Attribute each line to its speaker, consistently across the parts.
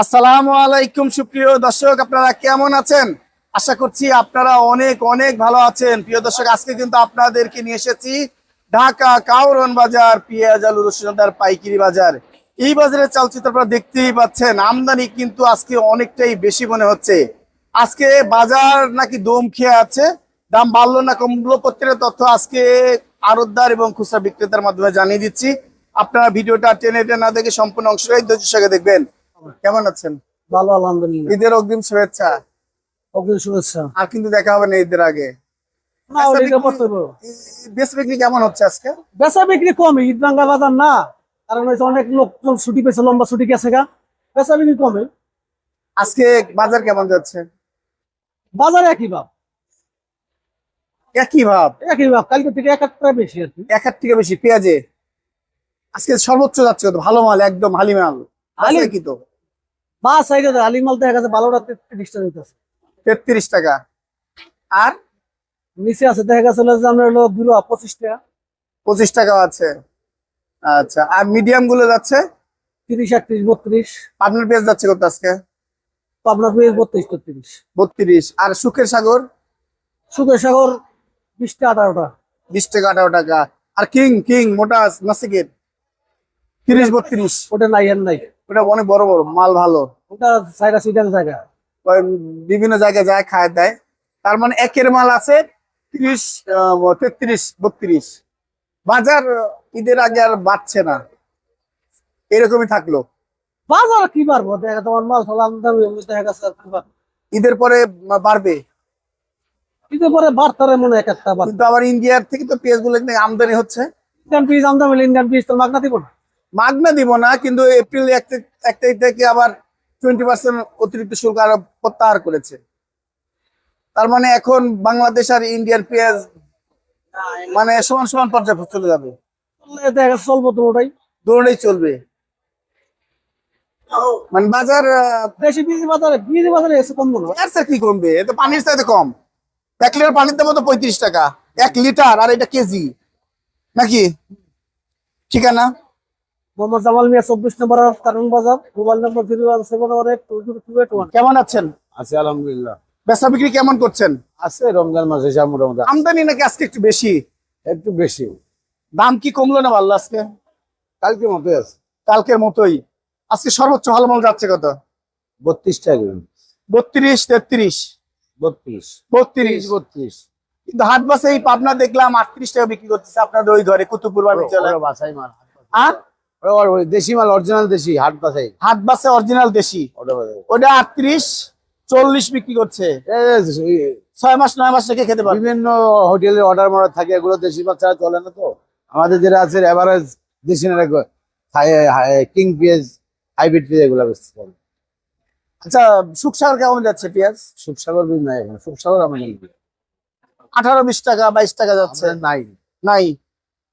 Speaker 1: আসসালামু আলাইকুম, সুপ্রিয় দর্শক, আপনারা কেমন আছেন? আশা করছি আপনারা অনেক অনেক ভালো আছেন। প্রিয় দর্শক, আজকে কিন্তু আপনাদেরকে নিয়ে এসেছি ঢাকা কাউরন বাজার, পেঁয়াজ, আলু রসুনদার পাইকারি বাজার। এই বাজারের চালচিত্র আপনারা দেখতেই পাচ্ছেন, আমদানি কিন্তু আজকে অনেকটাই বেশি মনে হচ্ছে। আজকে বাজার নাকি দম খেয়ে আছে, দাম বাড়লো না কমলো প্রত্যেকটা তথ্য আজকে আড়তদার এবং খুচরা বিক্রেতার মাধ্যমে জানিয়ে দিচ্ছি। আপনারা ভিডিওটা টেনে টেনে না দেখে সম্পূর্ণ অংশটাই ধৈর্য সঙ্গে দেখবেন। কেমন আছেন?
Speaker 2: ভালো আলহামদুলিল্লাহ।
Speaker 1: ঈদের অগ্রিম শুভেচ্ছা।
Speaker 2: অগ্রিম শুভেচ্ছা।
Speaker 1: আর কিন্তু দেখা হবে না ঈদের আগে। বিক্রি- কেমন হচ্ছে আজকে?
Speaker 2: বেচা বিক্রি কম ঈদ বাঙ্গা বাজার না। কারণ অনেক লোকজন ছুটি পেয়েছে লম্বা ছুটি গেছে গা। বেচা বিক্রি কমে।
Speaker 1: আজকে বাজার কেমন যাচ্ছে?
Speaker 2: বাজারে একই ভাব।
Speaker 1: একই ভাব?
Speaker 2: একই ভাব কালকে থেকে এক বেশি আর কি।
Speaker 1: এক হাত থেকে বেশি পেঁয়াজে। আজকে সর্বোচ্চ যাচ্ছে ভালো মাল একদম হালি মাল।
Speaker 2: হালি?
Speaker 1: কি তো?
Speaker 2: বা সাইডে আলিমাল দেখা গেছে ভালোটা তিরিশটা দিতেছে
Speaker 1: তেত্রিশ টাকা। আর?
Speaker 2: নিচে আছে দেখা গেছে যে আমরা হলো দুটো পঁচিশ টাকা।
Speaker 1: পঁচিশ টাকা আছে। আচ্ছা আর মিডিয়ামগুলো যাচ্ছে?
Speaker 2: তিরিশ একত্রিশ বত্রিশ।
Speaker 1: আপনার পেঁয়াজ যাচ্ছে কত আজকে?
Speaker 2: আপনার পেয়ে বত্রিশ তেত্রিশ।
Speaker 1: বত্রিশ। আর সুখের সাগর?
Speaker 2: সুখের সাগর বিশটা আঠারোটা
Speaker 1: বিশ টাকা আঠারো টাকা। আর কিং কিং মোটা নাসিকের? তিরিশ বত্রিশ।
Speaker 2: ওটা নাই আর নাই।
Speaker 1: ওটা অনেক বড় বড় মাল ভালো।
Speaker 2: ওটা সাইডা সুইডেন জায়গা।
Speaker 1: বিভিন্ন জায়গায় যায় খায় দেয়। তার মানে একের মাল আছে তিরিশ তেত্রিশ বত্রিশ। বাজার ঈদের আগে আর বাড়ছে না। এরকমই থাকল।
Speaker 2: বাজার কি দেখা তোমার মাল দেখা গেছে।
Speaker 1: ঈদের পরে বাড়বে।
Speaker 2: ঈদের পরে বার্তারে মনে এক একটা
Speaker 1: কিন্তু আবার ইন্ডিয়ার থেকে তো পেঁয়াজগুলো আমদানি হচ্ছে।
Speaker 2: ইন্ডিয়ান পিস আমদানি ইন্ডিয়ান পিস তো মাগনা দিব না।
Speaker 1: মাগনা দিব না কিন্তু এপ্রিল এক তারিখ- থেকে আবার টোয়েন্টি পার্সেন্ট অতিরিক্ত শুল্ক আরও প্রত্যাহার করেছে। তার মানে এখন বাংলাদেশ আর ইন্ডিয়ার পেঁয়াজ মানে সমান সমান পর্যায়ে চলে যাবে।
Speaker 2: দেখা চলবো তো ওটাই।
Speaker 1: চলবে। মানে বাজার
Speaker 2: দেশি বিজি বাজারে বিজি বাজারে এসে
Speaker 1: কি কমবে? পানির চাইতে কম। এক লিটার পানির দাম তো পঁয়ত্রিশ টাকা। এক লিটার আর এটা কেজি। নাকি? ঠিকানা?
Speaker 2: মোহাম্মদ জামাল মিয়া চব্বিশ নম্বর কারণ বাজার মোবাইল নম্বর zero one seven one eight two two eight one.
Speaker 1: কেমন আছেন?
Speaker 3: আছে আলহামদুলিল্লাহ।
Speaker 1: বেচা বিক্রি কেমন করছেন?
Speaker 3: আছে রমজান মাস মোটামুটি
Speaker 1: আমদানি নাকি আজকে একটু বেশি?
Speaker 3: একটু বেশি।
Speaker 1: দাম কি কমলো না আজকে?
Speaker 3: কালকে মতো আছে।
Speaker 1: কালকের মতোই। আজকে সর্বোচ্চ ভালো মাল যাচ্ছে কত?
Speaker 3: বত্রিশ টাকা
Speaker 1: বত্রিশ তেত্রিশ?
Speaker 3: বত্রিশ।
Speaker 1: বত্রিশ।
Speaker 3: বত্রিশ।
Speaker 1: কিন্তু হাট বাসে এই পাবনা দেখলাম আটত্রিশ টাকা বিক্রি করতেছে আপনাদের ওই ঘরে কুতুবপুর বাণিজ্যালয়
Speaker 3: ওরা বাছাই মাল
Speaker 1: আর
Speaker 3: দেশি মাল অরিজিনাল দেশি হাট বাছাই
Speaker 1: হাট বাসে অরিজিনাল দেশি
Speaker 3: ওটা
Speaker 1: আটত্রিশ চল্লিশ বিক্রি করছে ছয় মাস নয় মাস রেখে খেতে পারবে
Speaker 3: বিভিন্ন হোটেলে অর্ডার মারা থাকে এগুলো দেশি মাল ছাড়া চলে না তো আমাদের যেটা আছে এভারেজ দেশি না কিং পেঁয়াজ হাইব্রিড পেঁয়াজ এগুলো বেশি চলে
Speaker 1: আচ্ছা সুখসাগর কেমন যাচ্ছে পেঁয়াজ
Speaker 3: সুপসাগর বীজ নাই এখন সুপসাগর আমার নেই
Speaker 1: আঠারো বিশ টাকা বাইশ টাকা যাচ্ছে
Speaker 3: নাই
Speaker 1: নাই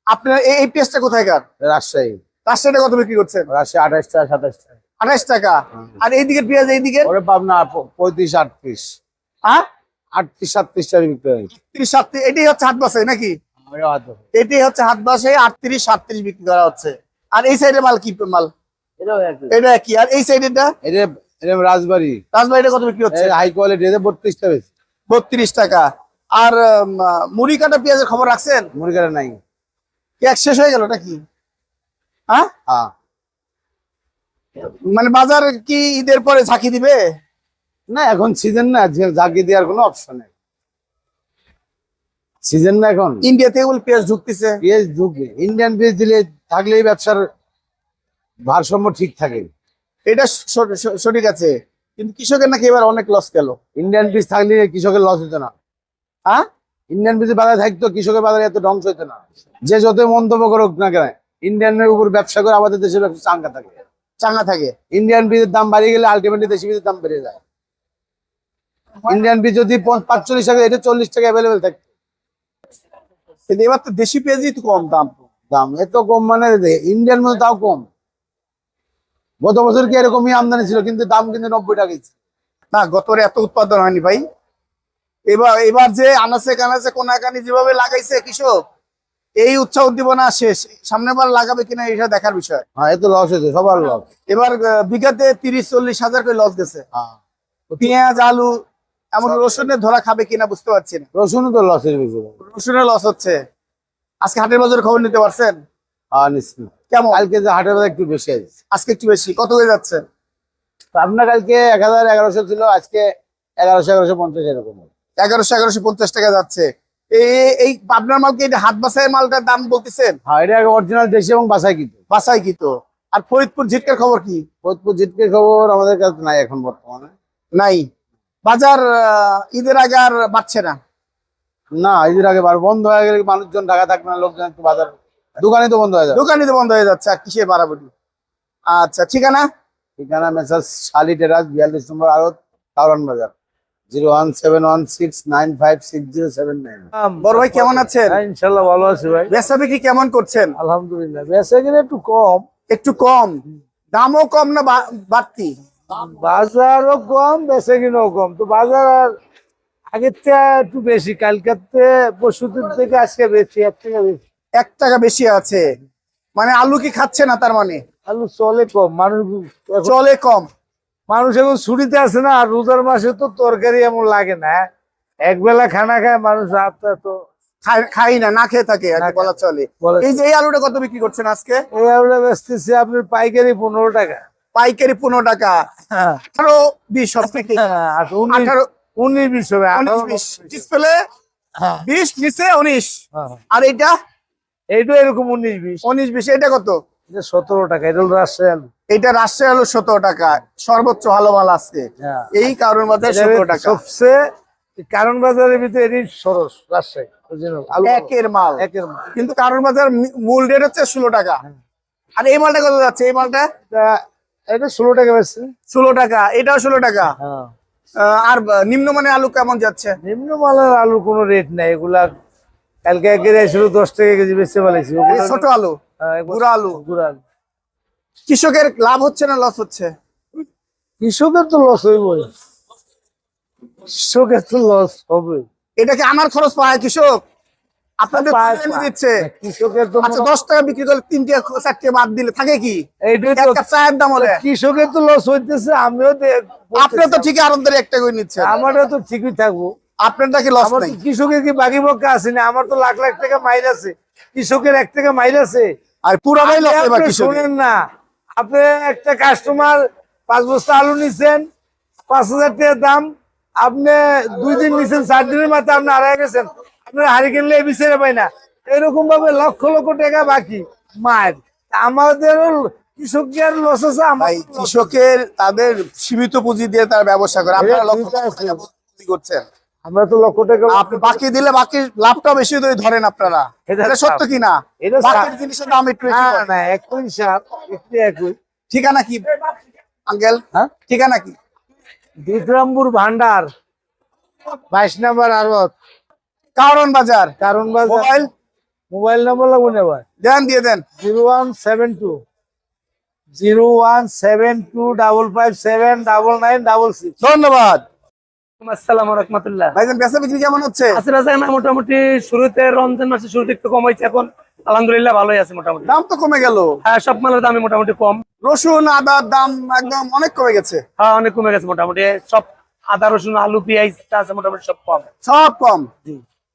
Speaker 1: আপনার এই এই কোথায় কোথায়কার
Speaker 3: রাজশাহী
Speaker 1: রাজশাহীটা কত বিক্রি করছেন?
Speaker 3: রাজশাহী আঠাশ টাকা সাতাশ টাকা।
Speaker 1: আঠাশ টাকা। আর এই দিকের পেঁয়াজ এই দিকের?
Speaker 3: ওরে পাবনা পঁয়ত্রিশ আটত্রিশ।
Speaker 1: হ্যাঁ?
Speaker 3: আটত্রিশ সাতত্রিশ টাকা বিক্রি হয়।
Speaker 1: ত্রিশ সাতত্রিশ এটাই হচ্ছে হাট বাসে নাকি? এটাই হচ্ছে হাট বাসে আটত্রিশ সাতত্রিশ বিক্রি করা হচ্ছে। আর এই সাইডে মাল কি মাল? এটা কি আর এই সাইডেটা
Speaker 3: এটা এটা রাজবাড়ি।
Speaker 1: রাজবাড়িটা কত বিক্রি হচ্ছে?
Speaker 3: হাই কোয়ালিটি এটা বত্রিশ টাকা
Speaker 1: বত্রিশ টাকা। আর মুড়ি কাটা পেঁয়াজের খবর রাখছেন?
Speaker 3: মুড়ি কাটা নাই
Speaker 1: এক শেষ হয়ে গেল নাকি? হ্যাঁ?
Speaker 3: হ্যাঁ।
Speaker 1: মানে বাজার কি ঈদের পরে ঝাঁকি দিবে?
Speaker 3: না এখন সিজন না জাগি দেওয়ার কোনো অপশন নেই। সিজন না এখন।
Speaker 1: ইন্ডিয়া থেকে বলে পেঁয়াজ ঢুকতেছে।
Speaker 3: পেঁয়াজ ঢুকবে। ইন্ডিয়ান পেঁয়াজ দিলে থাকলেই ব্যবসার ভারসাম্য ঠিক থাকে।
Speaker 1: এটা সঠিক আছে। কিন্তু কৃষকের নাকি এবার অনেক লস গেল।
Speaker 3: ইন্ডিয়ান পিস থাকলে কৃষকের লস হতো না।
Speaker 1: হ্যাঁ?
Speaker 3: ইন্ডিয়ান পিস বাজারে থাকতো কৃষকের বাজারে এত ধ্বংস হতো না। যে যত মন্তব্য করুক না কেন ইন্ডিয়ানের উপর ব্যবসা করে আমাদের দেশের ব্যবসা চাঙ্গা থাকে।
Speaker 1: চাঙ্গা থাকে।
Speaker 3: ইন্ডিয়ান বীজের দাম বাড়িয়ে গেলে আলটিমেটলি দেশি বীজের দাম বেড়ে যায়। ইন্ডিয়ান বীজ যদি পাঁচচল্লিশ টাকা, এটা চল্লিশ টাকা অ্যাভেলেবেল থাকে।
Speaker 1: কিন্তু এবার তো দেশি পেঁয়াজই তো কম দাম।
Speaker 3: দাম এত কম মানে ইন্ডিয়ান মধ্যে তাও কম। গত বছর কি এরকমই আমদানি ছিল, কিন্তু দাম কিন্তু নব্বই টাকা।
Speaker 1: না গতরে এত উৎপাদন হয়নি ভাই। এবার এবার যে আনাচে কানাচে কোনাকানি যেভাবে লাগাইছে কৃষক এই উৎসাহ উদ্দীপনা শেষ। সামনের বার লাগাবে কিনা এটা দেখার বিষয়।
Speaker 3: হ্যাঁ এ তো লস হয়েছে সবার লস
Speaker 1: এবার বিঘাতে তিরিশ চল্লিশ হাজার করে লস গেছে।
Speaker 3: হ্যাঁ।
Speaker 1: পেঁয়াজ আলু এমন রসুনের ধরা খাবে কিনা বুঝতে পারছি না।
Speaker 3: রসুনও তো বেশি
Speaker 1: রসুনের লস হচ্ছে। আজকে হাটের বাজার খবর নিতে পারছেন?
Speaker 3: হ্যাঁ
Speaker 1: কেমন?
Speaker 3: কালকে যে হাটের বাজার একটু বেশি আছে।
Speaker 1: আজকে একটু বেশি। কত হয়ে যাচ্ছে?
Speaker 3: আপনার কালকে এক হাজার এগারোশো ছিল আজকে এগারোশো এগারোশো পঞ্চাশ এরকম।
Speaker 1: এগারোশো এগারোশো পঞ্চাশ টাকা যাচ্ছে। এই এই আপনার মালকে এটা হাত বাসায় মালটার দাম বলতেছেন?
Speaker 3: হ্যাঁ এটা অরিজিনাল দেশি এবং বাসায় কিন্তু।
Speaker 1: বাসায় কি আর ফরিদপুর ঝিটকার খবর কি?
Speaker 3: ফোজপুর জিটকের খবর আমাদের কাছে নাই এখন বর্তমানে।
Speaker 1: নাই? বাজার ঈদের আগে আর বাড়ছে না?
Speaker 3: না ঈদের আগে বার বন্ধ হয়ে গেলে মানুষজন ঢাকা থাকবে না লোকজন একটু বাজার দোকানে তো বন্ধ হয়ে যাবে।
Speaker 1: দোকানই তো বন্ধ হয়ে যাচ্ছে আর কিসে বাড়াবাড়ি? আচ্ছা ঠিকানা?
Speaker 3: ঠিকানা মেসার শালি টেরাস বিয়াল্লিশ নম্বর আড়ত কাউরান বাজার। Zero one seven one six nine five six zero seven nine.
Speaker 1: বড় ভাই কেমন আছেন?
Speaker 4: হ্যাঁ, ইনশাল্লাহ ভালো আছি ভাই।
Speaker 1: বেচা বিক্রি কেমন করছেন?
Speaker 4: আলহামদুলিল্লাহ বেচা কিনা একটু কম।
Speaker 1: একটু কম? দামও কম না বাড়তি?
Speaker 4: বাজারও কম বেচা কিনাও কম। তো বাজার আর আগের থেকে একটু বেশি কালকের থেকে পরশুদিন থেকে আজকে বেশি এক থেকে বেশি।
Speaker 1: এক টাকা বেশি আছে। মানে আলু কি খাচ্ছে না তার মানে?
Speaker 4: আলু চলে কম মানুষ
Speaker 1: চলে কম।
Speaker 4: মানুষ এখন ছুটিতে আছে না আর রোজার মাসে তো তরকারি এমন লাগে না হ্যাঁ? এক বেলা খানা খায় মানুষ রাতটা তো
Speaker 1: খাই- না না খেয়ে থাকে বলা চলে। এই যে এই আলুটা কত বিক্রি করছেন আজকে?
Speaker 4: এই আলুটা বেচতেছি আপনার পাইকারি পনেরো টাকা।
Speaker 1: পাইকারি পনেরো টাকা।
Speaker 4: হ্যাঁ।
Speaker 1: আঠারো বিশ
Speaker 4: হ্যাঁ, উনিশ
Speaker 1: আঠারো
Speaker 4: উনিশ বিশ হবে
Speaker 1: উনিশ
Speaker 4: আঠারো
Speaker 1: বিশ। ডিসপ্লে বিশ নিচে উনিশ। আর এইটা?
Speaker 4: এইটা এরকম উনিশ বিশ।
Speaker 1: উনিশ বিশ এটা কত?
Speaker 4: এটা সতেরো টাকা এটা
Speaker 1: এটা সতেরো টাকা। সর্বোচ্চ ভালো মাল আছে
Speaker 4: হ্যাঁ।
Speaker 1: এই সতেরো টাকা।
Speaker 4: সবচেয়ে কারণ বাজারের ভিতরে এটি সরস রাজশাহী
Speaker 1: একের মাল।
Speaker 4: একের মাল।
Speaker 1: কিন্তু কারোর বাজার মূল রেট হচ্ছে ষোলো টাকা। আর এই মালটা কত যাচ্ছে? এই মালটা?
Speaker 4: এটা- ষোলো টাকা
Speaker 1: ষোলো টাকা। এটাও ষোলো টাকা।
Speaker 4: হ্যাঁ।
Speaker 1: আর নিম্নমানের আলু কেমন যাচ্ছে?
Speaker 4: নিম্ন মালের আলুর কোনো রেট নাই। এগুলা কালকে এক কেজি ছিল দশ টাকা কেজি বেচতে পারছি
Speaker 1: ছোট আলু? গুঁড়া আলু
Speaker 4: গুড়া আলু
Speaker 1: কৃষকের লাভ হচ্ছে না লস হচ্ছে?
Speaker 4: কৃষকের তো লস হইবই। কৃষকের তো লস হবে
Speaker 1: এটা কি আনার খরচ পায় কৃষক? আপনাদের। দিচ্ছে?
Speaker 4: কৃষকের তো
Speaker 1: আচ্ছা দশ টাকা বিক্রি করলে তিনটে চারটে বাদ দিলে থাকে কি? এক চায়ের দাম হলে।
Speaker 4: কৃষকের তো লস হইতেছে আমিও দে-
Speaker 1: আপনি তো ঠিকই আনন্দের একটা করে নিচ্ছেন।
Speaker 4: আমারও তো ঠিকই থাকব।
Speaker 1: কি লস নাই?
Speaker 4: কৃষকের কি বাকি পক্ষে আছে না? আমার তো লাখ লাখ টাকা মাইল আছে। কৃষকের এক টাকা মাইল আছে।
Speaker 1: আর পুরাটাই লস এবার
Speaker 4: শোনেন না। আপনি একটা কাস্টমার পাঁচ বস্তা আলু নিছেন পাঁচ হাজার টাকা দাম আপনি দুই দিন নিছেন চার দিনের মাথায় আপনি হারাই গেছেন। আপনার হারি কিনলে বিচারে পাই না। এরকম ভাবে লক্ষ লক্ষ টাকা বাকি। মায়ের আমাদের কৃষক কি আর লস আছে।
Speaker 1: ভাই কৃষকের তাদের সীমিত পুঁজি দিয়ে তার ব্যবসা করে। আপনারা
Speaker 4: এটা
Speaker 1: লক্ষ
Speaker 4: ঠিক
Speaker 1: লক্ষ
Speaker 4: আছে।
Speaker 1: টাকা করছেন।
Speaker 4: আমরা তো লক্ষ টাকা
Speaker 1: আপনি বাকি দিলে বাকি লাভটা বেশি ধরে ধরেন আপনারা।
Speaker 4: এটা
Speaker 1: সত্য কি না বাকির জিনিসের দাম একটু বেশি
Speaker 4: না। না একই হিসাব একটু একই।
Speaker 1: ঠিকানা কি? আঙ্কেল?
Speaker 4: হ্যাঁ?
Speaker 1: ঠিকানা কি?
Speaker 4: বিক্রমপুর ভান্ডার বাইশ নাম্বার আরত
Speaker 1: কারণ বাজার?
Speaker 4: কারণ বাজার।
Speaker 1: মোবাইল?
Speaker 4: মোবাইল নাম্বার লাগবে না ভাই।
Speaker 1: দেন দিয়ে দেন।
Speaker 4: Zero one seven two. Zero one seven two double five seven double nine double six.
Speaker 1: ধন্যবাদ।
Speaker 5: আসসালামু রহমতুল্লাহ
Speaker 1: ভাইজান বেচা বিক্রি কেমন হচ্ছে?
Speaker 5: আছে বেচা কেনা মোটামুটি শুরুতে রমজান মাসে শুরুতে একটু কম হয়েছে এখন আলহামদুলিল্লাহ ভালোই আছে মোটামুটি।
Speaker 1: দাম তো কমে গেল।
Speaker 5: হ্যাঁ সব মালের দামই মোটামুটি কম।
Speaker 1: রসুন আদার দাম একদম অনেক কমে গেছে।
Speaker 5: হ্যাঁ অনেক কমে গেছে মোটামুটি। সব আদা রসুন আলু পেঁয়াজ আছে মোটামুটি সব কম।
Speaker 1: সব কম?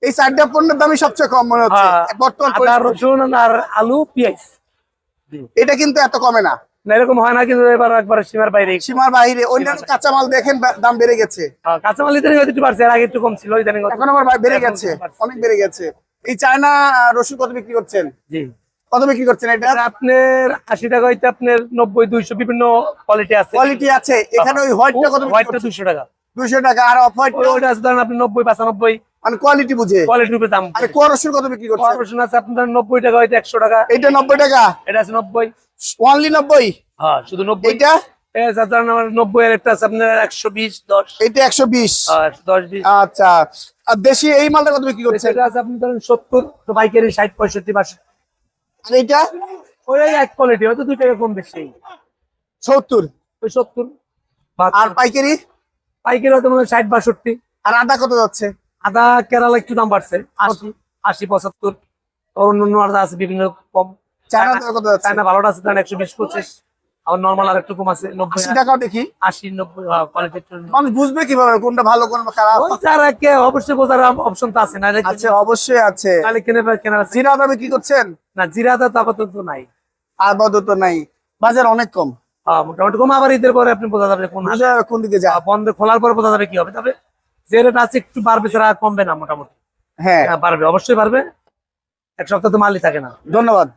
Speaker 1: এই চারটা পণ্যের দামই সবচেয়ে কম মনে হচ্ছে
Speaker 5: হ্যাঁ,
Speaker 1: বর্তমান
Speaker 5: রসুন আর আলু পেঁয়াজ।
Speaker 1: এটা কিন্তু এত কমে না।
Speaker 5: না এরকম হয় না কিন্তু এবার একবার সীমার বাইরে
Speaker 1: সীমার বাইরে অন্যান্য কাঁচামাল দেখেন দাম বেড়ে গেছে।
Speaker 5: হ্যাঁ, কাঁচামাল ইদানিং একটু বাড়ছে এর আগে একটু কম ছিল ইদানিং
Speaker 1: এখন আবার বেড়ে গেছে অনেক বেড়ে গেছে। এই চায়না আহ, রসুন কত বিক্রি করছেন?
Speaker 5: জি।
Speaker 1: কত বিক্রি করছেন এটা?
Speaker 5: আপনার আশি টাকা হইতে আপনার নব্বই দুইশো বিভিন্ন কোয়ালিটি আছে।
Speaker 1: কোয়ালিটি আছে। এখানে ওই হোয়াইটটা কত
Speaker 5: হোয়াইটটা দুইশো টাকা।
Speaker 1: দুশো টাকা। আর অফ হোয়াইট
Speaker 5: ওইটা আছে ধরেন আপনি নব্বই পাঁচানব্বই।
Speaker 1: মানে কোয়ালিটি বুঝে।
Speaker 5: কোয়ালিটির উপরে দাম
Speaker 1: আরে কোয়া রসুন কত বিক্রি করছেন
Speaker 5: কর্পোরেশন আছে আপনার নব্বই টাকা হয়তো একশো টাকা।
Speaker 1: এইটা নব্বই টাকা?
Speaker 5: এটা আছে নব্বই।
Speaker 1: অনলি নব্বই?
Speaker 5: হ্যাঁ শুধু নব্বই।
Speaker 1: এইটা?
Speaker 5: এই আছে ধরেন আমার নব্বই আর একটা আছে আপনার একশো বিশ দশ।
Speaker 1: এইটা একশো বিশ?
Speaker 5: আর দশ বিশ।
Speaker 1: আচ্ছা। আর দেশি এই মালটা কত বিক্রি করছেন
Speaker 5: সেটা আছে আপনি ধরেন সত্তর তো বাইকারি ষাট পঁয়ষট্টি বাষট্টি
Speaker 1: আর
Speaker 5: ওই এক কোয়ালিটি হয়তো দুই টাকা কম বেশি।
Speaker 1: সত্তর।
Speaker 5: ওই সত্তর
Speaker 1: আর পাইকারি?
Speaker 5: পাইকারি হয়তো মনে হয় ষাট বাষট্টি।
Speaker 1: আর আদা কত যাচ্ছে?
Speaker 5: আদা কেরালা একটু দাম বাড়ছে। আশি। আশি পঁচাত্তর। অন্য আছে বিভিন্ন কম।
Speaker 1: চায়না
Speaker 5: ভালোটা আছে একশো বিশ পঁচিশ। আবার নর্মাল আর একটু কম আছে নব্বই
Speaker 1: টাকাও দেখি।
Speaker 5: আশি নব্বই
Speaker 1: মানুষ বুঝবে কীভাবে কোনটা ভালো কোনটা খারাপ।
Speaker 5: যারা কে অবশ্যই বোঝার অপশন তো আছে না
Speaker 1: আচ্ছা অবশ্যই আছে।
Speaker 5: তাহলে কিনে কেনা আছে।
Speaker 1: জিরা দামে কি করছেন?
Speaker 5: না জিরাটা তো আপাতত নাই।
Speaker 1: আপাতত নাই। বাজার অনেক কম।
Speaker 5: মোটামুটি কম আবার ঈদের পরে আপনি বোঝা যাবে কোন
Speaker 1: কোন দিকে যা
Speaker 5: বন্ধ খোলার পরে বোঝা যাবে কি হবে। তবে যে রেট আছে একটু বাড়বে ছাড়া কমবে না মোটামুটি।
Speaker 1: হ্যাঁ।
Speaker 5: হ্যাঁ, বাড়বে অবশ্যই বাড়বে। এক সপ্তাহ তো মালই থাকে না।
Speaker 1: ধন্যবাদ।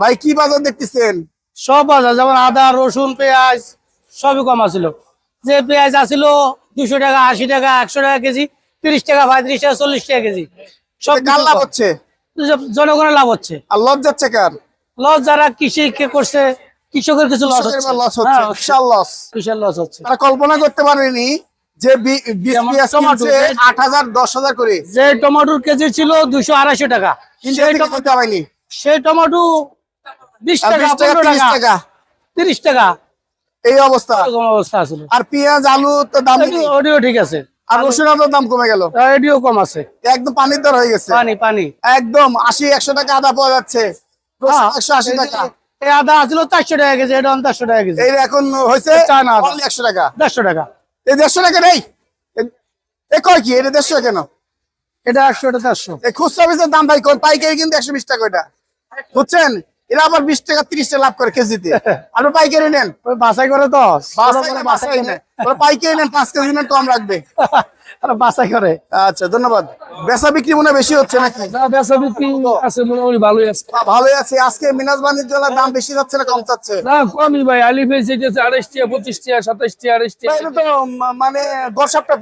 Speaker 1: ভাই কি বাজার দেখতেছেন?
Speaker 6: সব বাজার যেমন আদা রসুন পেঁয়াজ সবই কম আছিল। যে পেঁয়াজ আছিল দুশো টাকা আশি টাকা একশো টাকা কেজি তিরিশ টাকা পঁয়ত্রিশ টাকা চল্লিশ টাকা কেজি। সব
Speaker 1: কার লাভ হচ্ছে?
Speaker 6: জনগণের লাভ হচ্ছে।
Speaker 1: আর লস যাচ্ছে কার?
Speaker 6: লস যারা কৃষি কে করছে কৃষকের কিছু লস হচ্ছে।
Speaker 1: লস হচ্ছে
Speaker 6: হ্যাঁ,
Speaker 1: লস।
Speaker 6: কৃষকের লস হচ্ছে।
Speaker 1: তারা কল্পনা করতে পারেনি যে আট হাজার দশ হাজার করে।
Speaker 6: যে টমেটোর কেজি ছিল দুশো আড়াইশো টাকা। সেই টমেটো- বিশ টাকা পনেরো
Speaker 1: তিরিশ
Speaker 6: টাকা
Speaker 1: টাকা।
Speaker 6: তিরিশ টাকা।
Speaker 1: এই অবস্থা।
Speaker 6: অবস্থা
Speaker 1: আর পেঁয়াজ আলু তো দাম
Speaker 6: ওটিও ঠিক আছে।
Speaker 1: আর রসুন দাম কমে গেল।
Speaker 6: এটিও কম আছে।
Speaker 1: একদম পানির দর হয়ে গেছে।
Speaker 6: পানি পানি।
Speaker 1: একদম আশি একশো টাকা আদা পাওয়া যাচ্ছে।
Speaker 6: হ্যাঁ,
Speaker 1: একশো আশি টাকা।
Speaker 6: এই আদা আছিল চারশো টাকা কেজি এটা চারশো টাকা কেজি।
Speaker 1: এখন হয়েছে একশো টাকা।
Speaker 6: দেড়শো টাকা।
Speaker 1: এই দেড়শো টাকা নেই। এ- কয় কি? এটা দেড়শো কেন?
Speaker 6: এটা একশো এটা দেড়শো।
Speaker 1: এই খুচরা বেচের দাম ভাই পাইকারি কিন্তু একশো বিশ টাকা এটা বুঝছেন? এরা আবার বিশ টাকা তিরিশ টাকা লাভ করে কেজিতে। আপনি পাইকারি নেন।
Speaker 6: বাসাই করে তো
Speaker 1: বাসায় নেন পাইকারি নেন পাঁচ কেজি নেন কম
Speaker 6: বাছাই করে।
Speaker 1: আচ্ছা ধন্যবাদ। বেচা বিক্রি মনে বেশি হচ্ছে নাকি?
Speaker 6: বেচা বিক্রি আছে মোটামুটি ভালোই আছে।
Speaker 1: ভালোই আছে। আজকে মিনাজ বাণিজ্যলার দাম বেশি যাচ্ছে না কম যাচ্ছে?
Speaker 6: না কমই ভাই। আড়াইশ টাকা পঁচিশ টাকা আড়াইশ
Speaker 1: এটা তো মানে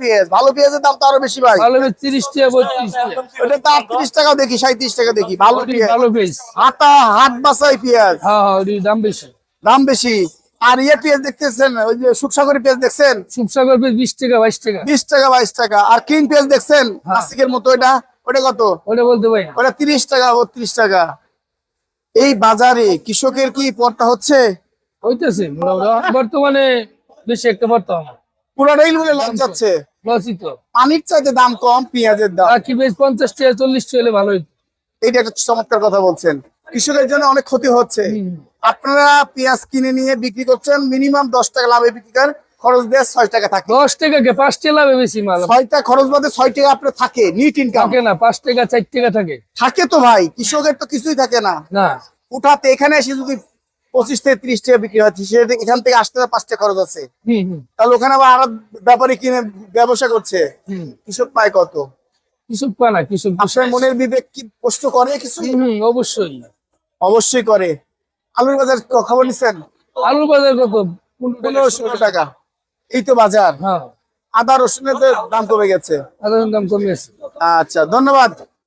Speaker 1: পেঁয়াজ। ভালো পেঁয়াজের দাম তো আরও বেশি ভাই।
Speaker 6: ভালো তিরিশ টাকা বত্রিশ টাকা
Speaker 1: ওটা তো আটত্রিশ টাকাও দেখি সাঁত্রিশ টাকা দেখি। ভালো পেঁয়াজ।
Speaker 6: ভালো পেয়েছে
Speaker 1: হাতা হাত বাসাই পেঁয়াজ।
Speaker 6: হ্যাঁ হ্যাঁ দাম বেশি।
Speaker 1: দাম বেশি। আর ইয়ে পেঁয়াজ দেখতেছেন ওই যে সুখসাগরের পেঁয়াজ দেখছেন?
Speaker 6: সুপসাগর পেয়েছে বিশ টাকা বাইশ টাকা।
Speaker 1: বিশ টাকা বাইশ টাকা। আর কিং পেঁয়াজ দেখছেন? নাসিকের মতো এটা ওটা কত?
Speaker 6: ওটা বলতে পারি
Speaker 1: ওটা তিরিশ টাকা বত্রিশ টাকা। এই বাজারে কৃষকের কি পড়তা হচ্ছে?
Speaker 6: হইতেছে বর্তমানে বেশি একটা বর্তমান
Speaker 1: পুরোটাই বলে লস যাচ্ছে।
Speaker 6: লসই তো।
Speaker 1: পানির চাইতে দাম কম পেঁয়াজের দাম।
Speaker 6: আর কি বেশ পঞ্চাশ টাকা চল্লিশ টাকা হলে ভালো হইতো।
Speaker 1: এইটা একটা চমৎকার কথা বলছেন। কৃষকের জন্য অনেক ক্ষতি হচ্ছে। আপনারা পেঁয়াজ কিনে নিয়ে বিক্রি করছেন মিনিমাম দশ টাকা লাভে বিক্রি করেন খরচ দিয়ে ছয় টাকা থাকে।
Speaker 6: দশ টাকা কে? পাঁচ টাকা লাভে বেশি মাল।
Speaker 1: ছয়টা খরচ বাদে ছয় টাকা আপনার থাকে নিট ইনকাম
Speaker 6: থাকে না পাঁচ টাকা চার টাকা থাকে।
Speaker 1: থাকে তো ভাই কৃষকের তো কিছুই থাকে না।
Speaker 6: না।
Speaker 1: উঠাতে এখানে এসে যদি পঁচিশ থেকে ত্রিশ টাকা বিক্রি হচ্ছে সেটা এখান থেকে আসতে পাঁচ টাকা খরচ আছে। তাহলে ওখানে আবার আরও ব্যাপারী কিনে ব্যবসা করছে। কৃষক পায় কত?
Speaker 6: কৃষক পায় না কৃষক
Speaker 1: আপনার মনের বিবেক কি কষ্ট করে কিছু?
Speaker 6: অবশ্যই।
Speaker 1: অবশ্যই করে। আলুর বাজার খবর নিচ্ছেন
Speaker 6: আলুর বাজার কত পনেরো টাকা।
Speaker 1: ষোলো টাকা। এই তো বাজার।
Speaker 6: হ্যাঁ।
Speaker 1: আদা রসুনের দাম কমে গেছে।
Speaker 6: সাধারণ দাম কমে গেছে।
Speaker 1: আচ্ছা ধন্যবাদ।